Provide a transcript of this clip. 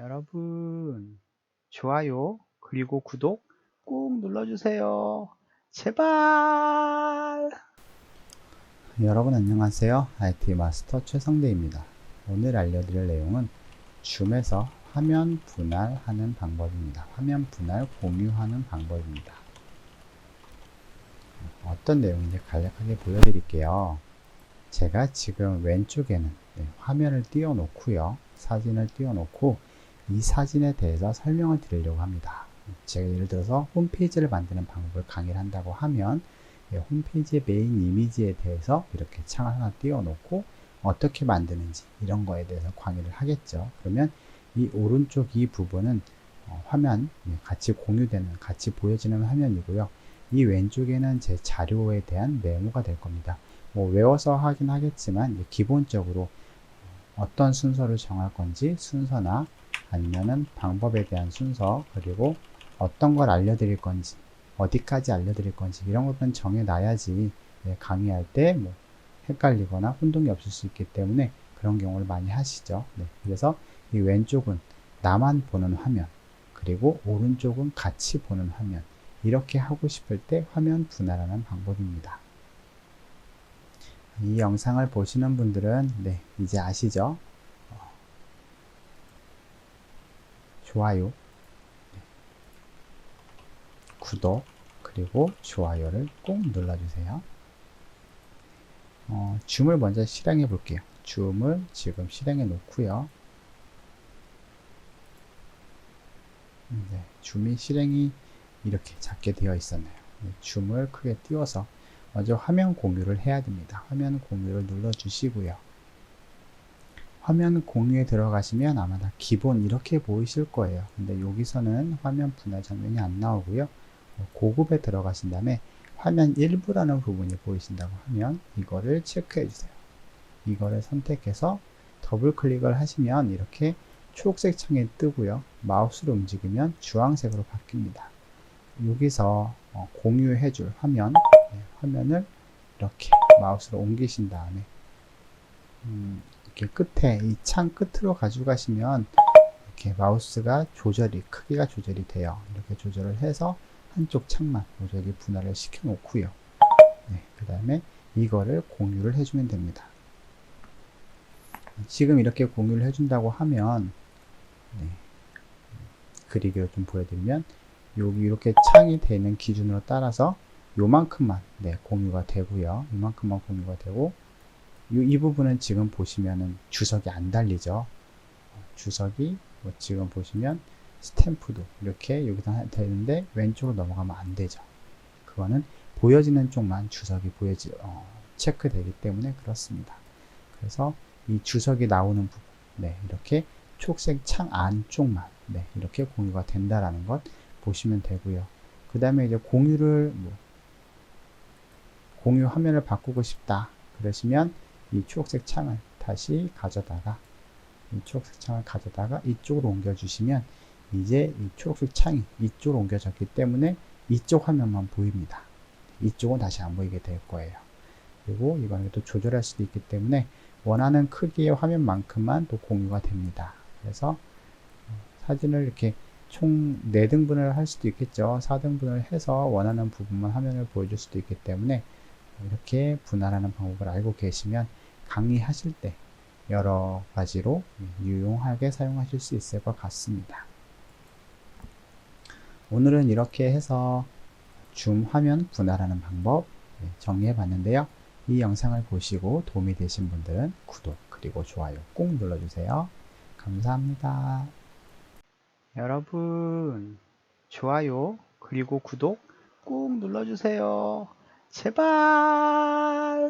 여러분, 좋아요, 그리고 구독 꾹 눌러주세요. 제발! 여러분 안녕하세요. IT 마스터 최성대입니다. 오늘 알려드릴 내용은 줌에서 화면 분할하는 방법입니다. 화면 분할 공유하는 방법입니다. 어떤 내용인지 간략하게 보여드릴게요. 제가 지금 왼쪽에는 네, 화면을 띄워 놓고요. 사진을 띄워 놓고 이 사진에 대해서 설명을 드리려고 합니다. 제가 예를 들어서 홈페이지를 만드는 방법을 강의를 한다고 하면 예, 홈페이지의 메인 이미지에 대해서 이렇게 창을 하나 띄워 놓고 어떻게 만드는지 이런 거에 대해서 강의를 하겠죠. 그러면 이 오른쪽 이 부분은 어, 화면 예, 같이 공유되는 같이 보여지는 화면이고요. 이 왼쪽에는 제 자료에 대한 메모가 될 겁니다. 뭐 외워서 하긴 하겠지만 기본적으로 어떤 순서를 정할 건지 순서나 아니면은 방법에 대한 순서 그리고 어떤 걸 알려드릴 건지 어디까지 알려드릴 건지 이런 것들은 정해놔야지 예, 강의할 때 뭐 헷갈리거나 혼동이 없을 수 있기 때문에 그런 경우를 많이 하시죠. 네, 그래서 이 왼쪽은 나만 보는 화면 그리고 오른쪽은 같이 보는 화면 이렇게 하고 싶을 때 화면 분할하는 방법입니다. 이 영상을 보시는 분들은 네, 이제 아시죠? 어, 좋아요, 네, 구독, 그리고 좋아요를 꼭 눌러주세요. 어, 줌을 먼저 실행해 볼게요. 줌을 지금 실행해 놓고요. 네, 줌이 실행이 이렇게 작게 되어 있었네요. 네, 줌을 크게 띄워서 먼저 화면 공유를 해야 됩니다. 화면 공유를 눌러 주시고요. 화면 공유에 들어가시면 아마 다 기본 이렇게 보이실 거예요. 근데 여기서는 화면 분할 장면이 안 나오고요. 고급에 들어가신 다음에 화면 일부라는 부분이 보이신다고 하면 이거를 체크해 주세요. 이거를 선택해서 더블 클릭을 하시면 이렇게 초록색 창이 뜨고요. 마우스로 움직이면 주황색으로 바뀝니다. 여기서 어, 공유해 줄 화면 네, 화면을 이렇게 마우스로 옮기신 다음에 음, 이렇게 끝에 이 창 끝으로 가져가시면 이렇게 마우스가 조절이 크기가 조절이 돼요. 이렇게 조절을 해서 한쪽 창만 모조리 분할을 시켜 놓고요. 네, 그 다음에 이거를 공유를 해주면 됩니다. 지금 이렇게 공유를 해준다고 하면 네, 그리기로 좀 보여드리면 여기 이렇게 창이 되는 기준으로 따라서 요만큼만 네, 공유가 되고요. 이만큼만 공유가 되고 이, 이 부분은 지금 보시면은 주석이 안 달리죠. 주석이 뭐 지금 보시면 스탬프도 이렇게 여기다 되는데 왼쪽으로 넘어가면 안 되죠. 그거는 보여지는 쪽만 주석이 보여지 어, 체크되기 때문에 그렇습니다. 그래서 이 주석이 나오는 부분, 네, 이렇게 초록색 창 안쪽만 네, 이렇게 공유가 된다라는 것 보시면 되고요. 그 다음에 이제 공유를 뭐 공유 화면을 바꾸고 싶다 그러시면 이 초록색 창을 다시 가져다가 이 초록색 창을 가져다가 이쪽으로 옮겨 주시면 이제 이 초록색 창이 이쪽으로 옮겨졌기 때문에 이쪽 화면만 보입니다. 이쪽은 다시 안 보이게 될 거예요. 그리고 이거는 또 조절할 수도 있기 때문에 원하는 크기의 화면만큼만 또 공유가 됩니다. 그래서 사진을 이렇게 총 4등분을 할 수도 있겠죠. 4등분을 해서 원하는 부분만 화면을 보여줄 수도 있기 때문에 이렇게 분할하는 방법을 알고 계시면 강의하실 때 여러 가지로 유용하게 사용하실 수 있을 것 같습니다. 오늘은 이렇게 해서 줌 화면 분할하는 방법 정리해 봤는데요. 이 영상을 보시고 도움이 되신 분들은 구독 그리고 좋아요 꼭 눌러주세요. 감사합니다. 여러분, 좋아요, 그리고 구독 꾹 눌러주세요. 제발!